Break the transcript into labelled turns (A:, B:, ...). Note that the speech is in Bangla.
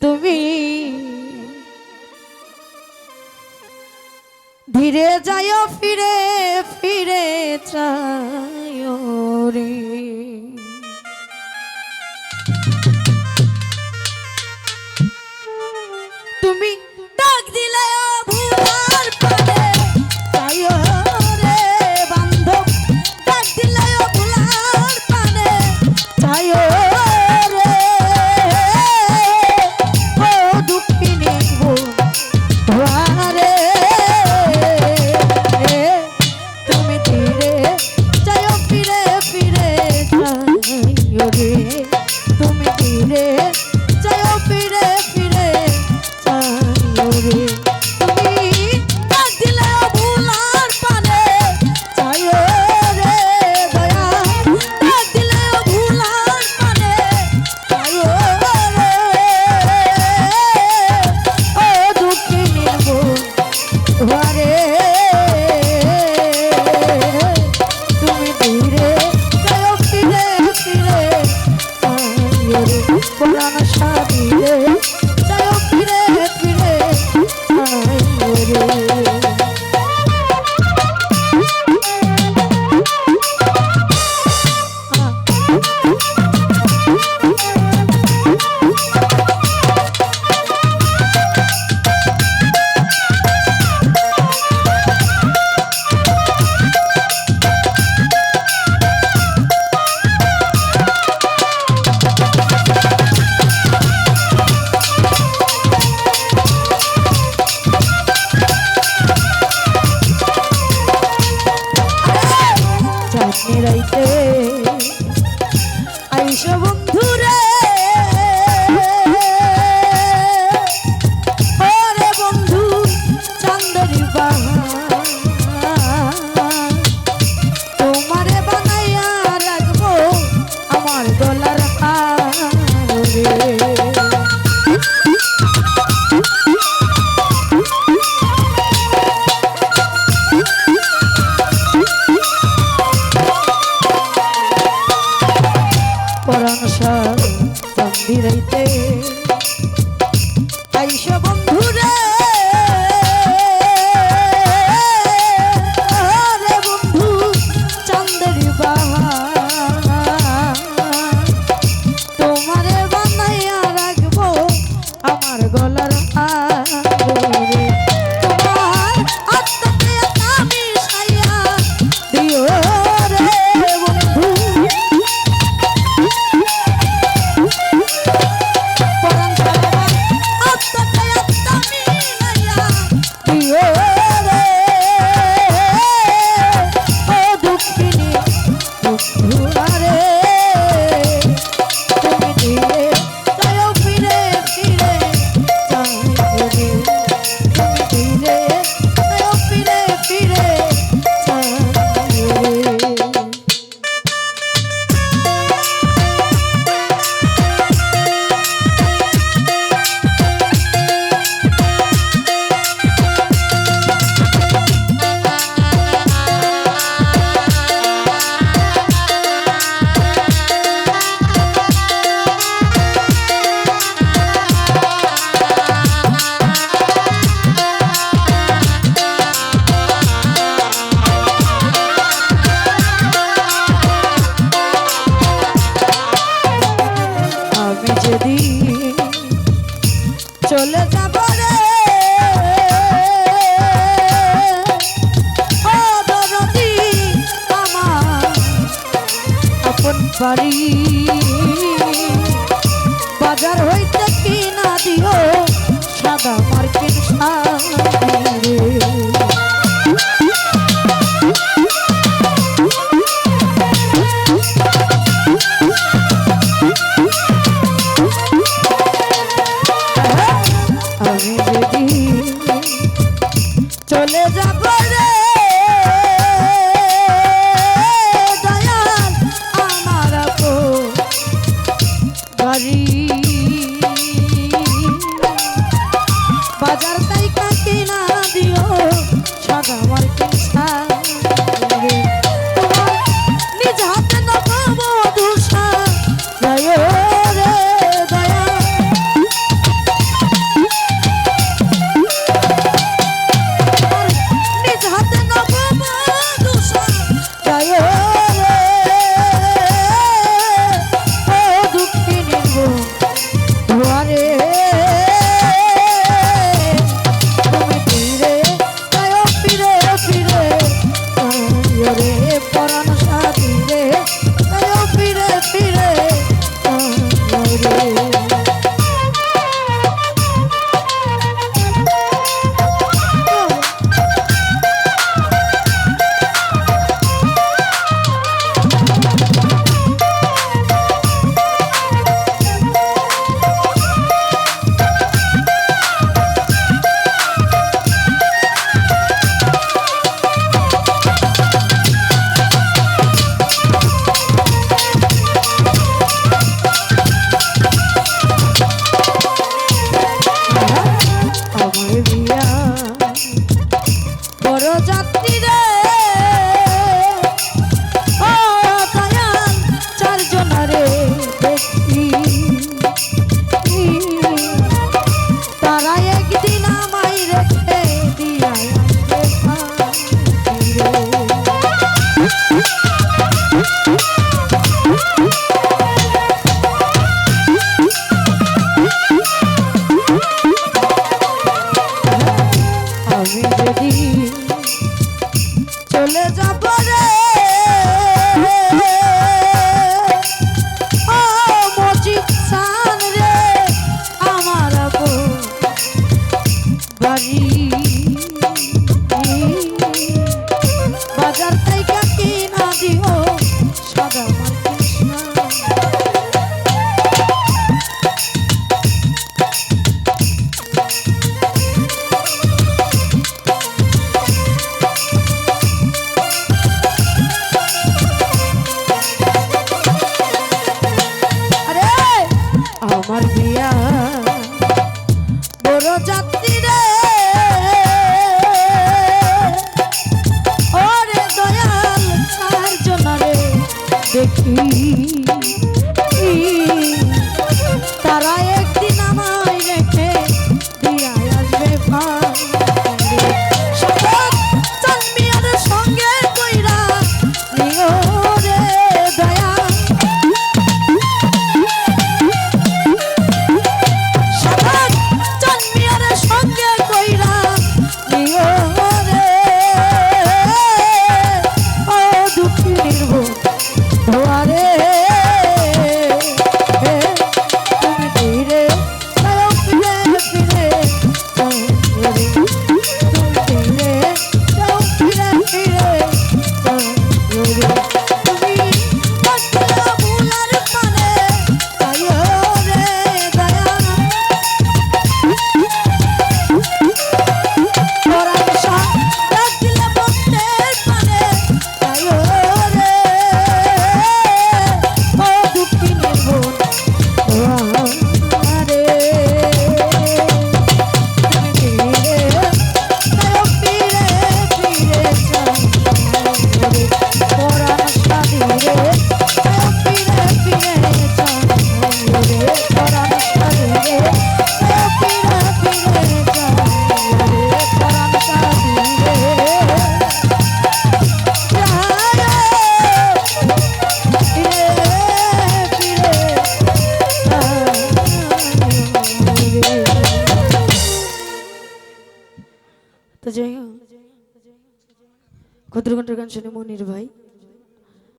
A: তুমি ধীরে যায় ফিরে ফিরে চায় রে। তুমি ডাক দিলে ফিরে ফিরে প্রাণ সাবিরে ভুয়ারে চলে যাব রে। ও দরদি আমার আপন বাজার হইতে দিও সাদা মার্কে Stop right তো যাই হোক ক্ষুদ্র ঘণ্টার গান শুনে মনির ভাই